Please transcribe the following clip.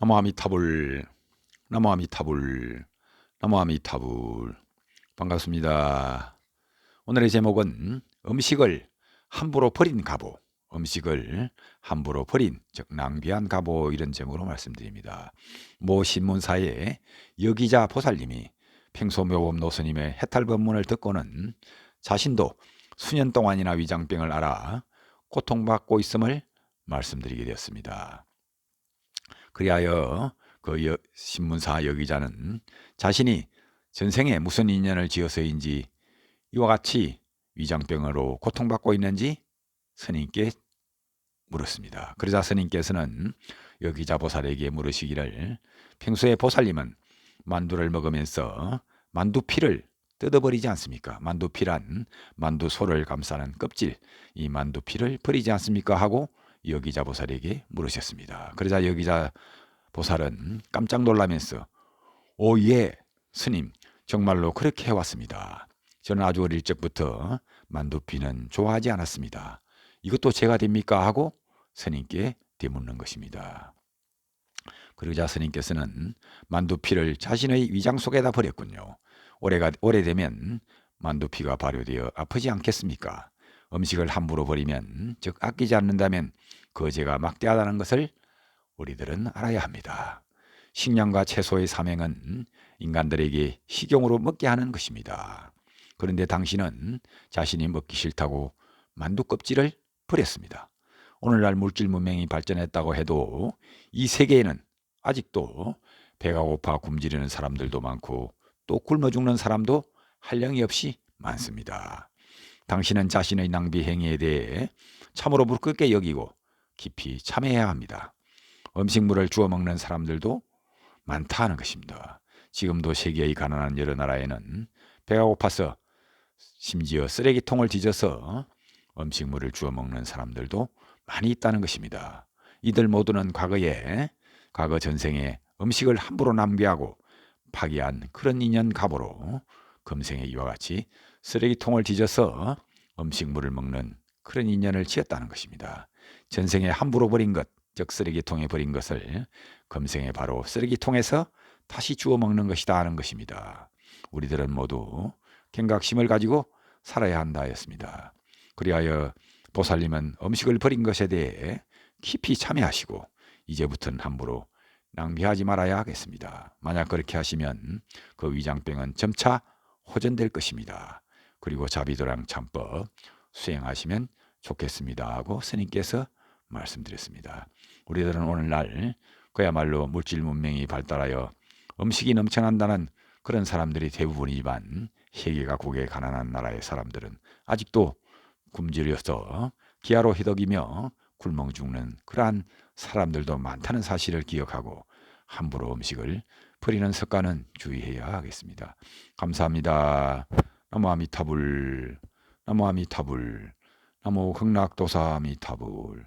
나무 아미타불 나무 아미타불 나무 아미타불 반갑습니다. 오늘의 제목은 음식을 함부로 버린 가보 음식을 함부로 버린 즉 낭비한 가보 이런 제목으로 말씀드립니다. 모 신문사에 여기자 보살님이 평소 묘범 노스님의 해탈 법문을 듣고는 자신도 수년 동안이나 위장병을 알아 고통받고 있음을 말씀드리게 되었습니다. 그리하여 그 여, 신문사 여기자는 자신이 전생에 무슨 인연을 지어서인지 이와 같이 위장병으로 고통받고 있는지 스님께 물었습니다. 그러자 스님께서는 여기자 보살에게 물으시기를 평소에 보살님은 만두를 먹으면서 만두피를 뜯어버리지 않습니까? 만두피란 만두소를 감싸는 껍질, 이 만두피를 버리지 않습니까? 하고 여기자 보살에게 물으셨습니다. 그러자 여기자 보살은 깜짝 놀라면서 오 예 스님 정말로 그렇게 해왔습니다. 저는 아주 어릴 적부터 만두피는 좋아하지 않았습니다. 이것도 제가 됩니까? 하고 스님께 되묻는 것입니다. 그러자 스님께서는 만두피를 자신의 위장 속에다 버렸군요. 오래가, 오래되면 만두피가 발효되어 아프지 않겠습니까? 음식을 함부로 버리면, 즉 아끼지 않는다면 그 죄가 막대하다는 것을 우리들은 알아야 합니다. 식량과 채소의 사명은 인간들에게 식용으로 먹게 하는 것입니다. 그런데 당신은 자신이 먹기 싫다고 만두 껍질을 버렸습니다. 오늘날 물질 문명이 발전했다고 해도 이 세계에는 아직도 배가 고파 굶주리는 사람들도 많고 또 굶어 죽는 사람도 한량이 없이 많습니다. 당신은 자신의 낭비 행위에 대해 참으로 무겁게 여기고 깊이 참여해야 합니다. 음식물을 주워 먹는 사람들도 많다는 것입니다. 지금도 세계의 가난한 여러 나라에는 배가 고파서 심지어 쓰레기통을 뒤져서 음식물을 주워 먹는 사람들도 많이 있다는 것입니다. 이들 모두는 과거에 과거 전생에 음식을 함부로 낭비하고 파기한 그런 인연 갑으로 금생에 이와 같이 쓰레기통을 뒤져서 음식물을 먹는 그런 인연을 지었다는 것입니다. 전생에 함부로 버린 것, 즉 쓰레기통에 버린 것을 금생에 바로 쓰레기통에서 다시 주워 먹는 것이다 하는 것입니다. 우리들은 모두 경각심을 가지고 살아야 한다 했습니다. 그리하여 보살님은 음식을 버린 것에 대해 깊이 참여하시고 이제부터는 함부로 낭비하지 말아야 하겠습니다. 만약 그렇게 하시면 그 위장병은 점차 호전될 것입니다. 그리고 자비도랑 참법 수행하시면 좋겠습니다 하고 스님께서 말씀드렸습니다. 우리들은 오늘날 그야말로 물질 문명이 발달하여 음식이 넘쳐난다는 그런 사람들이 대부분이지만 세계가 국에 가난한 나라의 사람들은 아직도 굶주려서 기아로 희덕이며 굶어 죽는 그러한 사람들도 많다는 사실을 기억하고 함부로 음식을 버리는 습관은 주의해야 하겠습니다. 감사합니다. 나무 아미타불, 나무 아미타불, 나무 극락도사 아미타불.